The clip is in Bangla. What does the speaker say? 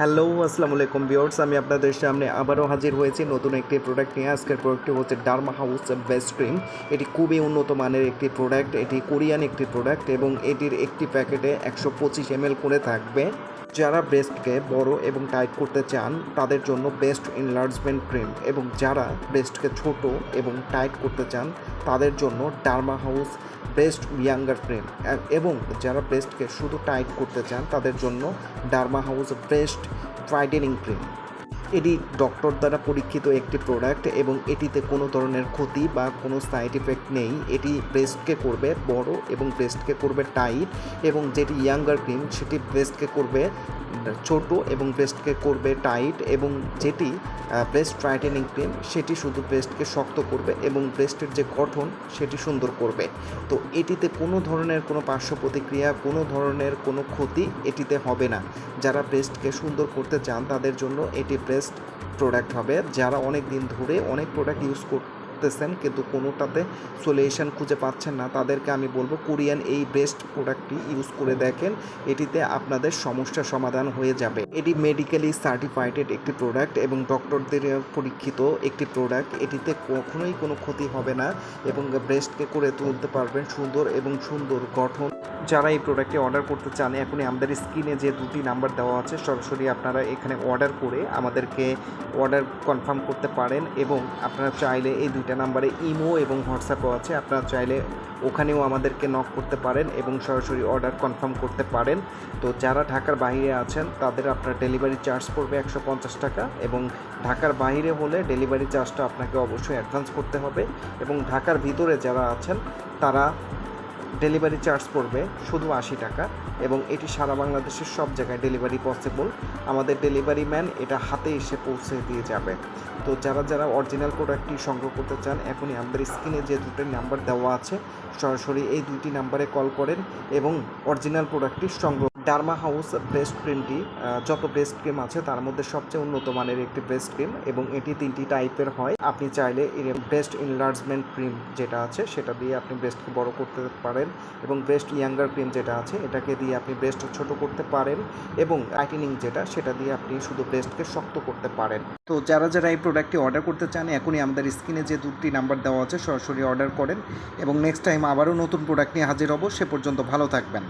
হ্যালো আসসালামু আলাইকুম ভিউয়ার্স, আমি আপনাদের সামনে আবারও হাজির হয়েছি নতুন একটি প্রোডাক্ট নিয়ে। আজকের প্রোডাক্টটি হচ্ছে ডার্মা হাউস বেস্ট ক্রিম এটি খুবই উন্নত মানের একটি প্রোডাক্ট এটি কোরিয়ান একটি প্রোডাক্ট এবং এটির একটি প্যাকেটে একশো পঁচিশ এম করে থাকবে। যারা ব্রেস্টকে বড় এবং টাইট করতে চান, তাদের জন্য বেস্ট এনলার্জমেন্ট ক্রিম এবং যারা ব্রেস্টকে ছোট এবং টাইট করতে চান, তাদের জন্য Derma House best younger cream এবং যারা ব্রেস্টকে শুধু টাইট করতে চান, তাদের জন্য ডার্মা হাউস বেস্ট ফ্রাইডেনিং ক্রিম এটি ডক্টর দ্বারা পরীক্ষিত একটি প্রোডাক্ট এবং এটিতে কোনো ধরনের ক্ষতি বা কোনো সাইড ইফেক্ট নেই। এটি ব্রেস্টকে করবে বড় এবং ব্রেস্টকে করবে টাইট এবং যেটি ইয়াঙ্গার ক্রিম সেটি ব্রেস্টকে করবে ছোট এবং ব্রেস্টকে করবে টাইট এবং যেটি ব্রেস্ট ব্রাইটেনিং ক্রিম সেটি শুধু ব্রেস্টকে শক্ত করবে এবং ব্রেস্টের যে গঠন, সেটি সুন্দর করবে। তো এটিতে কোনো ধরনের কোনো পার্শ্ব প্রতিক্রিয়া, কোনো ধরনের কোনো ক্ষতি এটিতে হবে না। যারা ব্রেস্টকে সুন্দর করতে চান, তাদের জন্য এটি বেস্ট প্রোডাক্ট হবে। যারা অনেক দিন ধরে অনেক প্রোডাক্ট ইউজ করতেছেন, কিন্তু কোনোটাতে সলিউশন খুঁজে পাচ্ছেন না। তাদেরকে আমি বলব কোরিয়ান এই বেস্ট প্রোডাক্টটি ইউজ করে দেখেন, এটিতে আপনাদের সমস্যার সমাধান হয়ে যাবে। এটি মেডিকেলি সার্টিফাইডেড একটি প্রোডাক্ট এবং ডক্টরদের পরীক্ষিত একটি প্রোডাক্ট এটিতে কখনোই কোনো ক্ষতি হবে না এবং ব্রেস্টকে করে তুলতে পারবেন সুন্দর এবং সুন্দর গঠন। যারা এই প্রোডাক্টটি অর্ডার করতে চান, এখনই আমাদের স্ক্রিনে যে দুটি নাম্বার দেওয়া আছে, সরাসরি আপনারা এখানে অর্ডার করে আমাদেরকে অর্ডার কনফার্ম করতে পারেন এবং আপনারা চাইলে এই দুইটা নাম্বারে ইমো এবং হোয়াটসঅ্যাপও আছে। আপনারা চাইলে ওখানেও আমাদেরকে নক করতে পারেন এবং সরাসরি অর্ডার কনফার্ম করতে পারেন। তো যারা ঢাকার বাইরে আছেন, তাদের আপনার ডেলিভারি চার্জ পড়বে একশো পঞ্চাশ টাকা এবং ঢাকার বাইরে হলে ডেলিভারি চার্জটা আপনাকে অবশ্যই অ্যাডভান্স করতে হবে এবং ঢাকার ভিতরে যারা আছেন, তারা ডেলিভারি চার্জ পড়বে শুধু আশি টাকা এবং এটি সারা বাংলাদেশের সব জায়গায় ডেলিভারি পসিবল আমাদের ডেলিভারি ম্যান এটা হাতে এসে পৌঁছে দিয়ে যাবে। তো যারা যারা অরিজিনাল প্রোডাক্টটি সংগ্রহ করতে চান, এখনই আমাদের স্ক্রিনে যে দুটি নাম্বার দেওয়া আছে, সরাসরি এই দুইটি নাম্বারে কল করেন এবং অরিজিনাল প্রোডাক্টটি সংগ্রহ ডার্মা হাউস ব্রেস্ট ক্রিমটি যত ব্রেস্ট ক্রিম আছে তার মধ্যে সবচেয়ে উন্নত মানের একটি ব্রেস্ট ক্রিম এবং এটি তিনটি টাইপের হয়। আপনি চাইলে ব্রেস্ট ইনলার্জমেন্ট ক্রিম যেটা আছে সেটা দিয়ে আপনি ব্রেস্টকে বড় করতে পারেন এবং ব্রেস্ট ইয়াঙ্গার ক্রিম যেটা আছে এটাকে দিয়ে আপনি ব্রেস্ট ছোট করতে পারেন এবং টাইটেনিং যেটা সেটা দিয়ে আপনি শুধু ব্রেস্টকে শক্ত করতে পারেন। তো যারা যারা এই প্রোডাক্টটি অর্ডার করতে চান এখনই আমাদের স্ক্রিনে যে দুটি নাম্বার দেওয়া আছে সরাসরি অর্ডার করেন এবং নেক্সট টাইম আবারও নতুন প্রোডাক্ট নিয়ে হাজির হব সে পর্যন্ত ভালো থাকবেন।